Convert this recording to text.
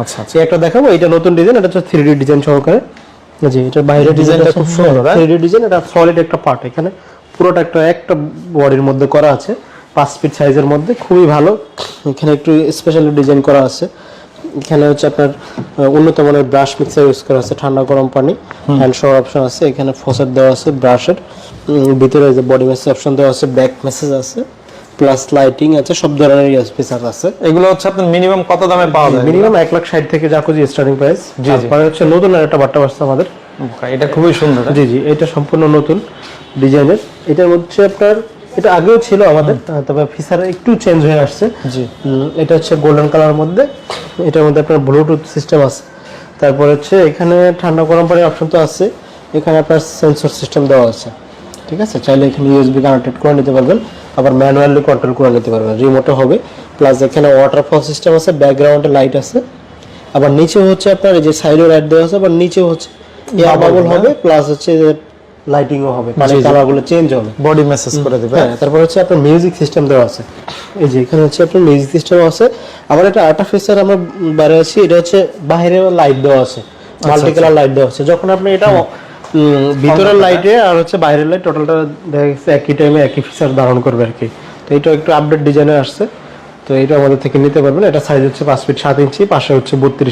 আচ্ছা আচ্ছা। একটা দেখাবো এটা নতুন ডিজাইন এটা হচ্ছে থ্রি ডিজাইন সহকারে। জি এটা বাইরে ডিজাইনটা খুব সুন্দর, হ্যাঁ? থ্রি ডি ডিজাইন এটা সলিড একটা পার্ট এখানে। পুরোটা একটা একটা বডির মধ্যে করা আছে পাঁচ ফিট সাইজের মধ্যে খুবই ভালো। এখানে একটু স্পেশালি ডিজাইন করা আছে। এখানে হচ্ছে আপনার উন্নত মানের ব্রাশ মিক্সার ইউজ করা আছে ঠান্ডা গরম পানি। হ্যান্ড শাওয়ার অপশন আছে এখানে ফসেট দেওয়া আছে ব্রাশের ভিতরে যে বডি মেসেজ অপশন দেওয়া আছে ব্যাক মেসেজ আছে। প্লাস লাইটিং আছে সব ধরনের ফিচার আছে। এগুলো হচ্ছে আপনার মিনিমাম কত দামে পাওয়া যায়? মিনিমাম এক লাখ ষাট থেকে জাকুজি স্টার্টিং প্রাইস জি। তারপরে হচ্ছে নতুন আর একটা বাট্টা বাসছে আমাদের এটা খুবই সুন্দর হ্যাঁ? জি জি এটা সম্পূর্ণ নতুন ডিজাইনের। এটার মধ্যে আপনার এটা আগেও ছিল আমাদের তবে ফিচার একটু চেঞ্জ হয়ে আসছে। জি। এটা হচ্ছে গোল্ডেন কালার মধ্যে। এটার মধ্যে আপনার ব্লুটুথ সিস্টেম আছে। তারপর হচ্ছে এখানে ঠান্ডা গরম পানির অপশন তো আছে। এখানে আপনার সেন্সর সিস্টেম দেওয়া আছে। ঠিক আছে? চাইলে এখানে ইউএসবি কানেক্টেড করে নিতে পারবেন। আবার ম্যানুয়ালি কন্ট্রোল করে নিতে পারবেন রিমোটও হবে প্লাস এখানে ওয়াটারফল সিস্টেম আছে ব্যাকগ্রাউন্ডে লাইট আছে। আবার নিচে হচ্ছে আপনার এই যে সাইডে লাইট দেওয়া আছে আবার নিচে হচ্ছে এয়ার বাবল হবে প্লাস হচ্ছে লাইটিংও হবে পানির কালারগুলো চেঞ্জ হবে। বডি মেসেজ করে দিবে। হ্যাঁ তারপর হচ্ছে আপনার মিউজিক সিস্টেম দেওয়া আছে। এই যে এখানে হচ্ছে আপনার মিউজিক সিস্টেম আছে। আবার একটা আর্টিফিশিয়াল আমরা বাইরে আছি এটা হচ্ছে বাইরে লাইট দেওয়া আছে মাল্টি কালার লাইট দেওয়া আছে। যখন আপনি এটা ভিতরের লাইটে আর হচ্ছে বাইরের লাইট টোটালটা দেখা গেছে একই টাইমে একই ফিচার ধারণ করবে আর কি। তো এটা একটু আপডেট ডিজাইনে আসছে। তো এটা আমাদের থেকে নিতে পারবেন। এটা সাইজ হচ্ছে পাঁচ ফিট সাত ইঞ্চি পাশে হচ্ছে বত্রিশ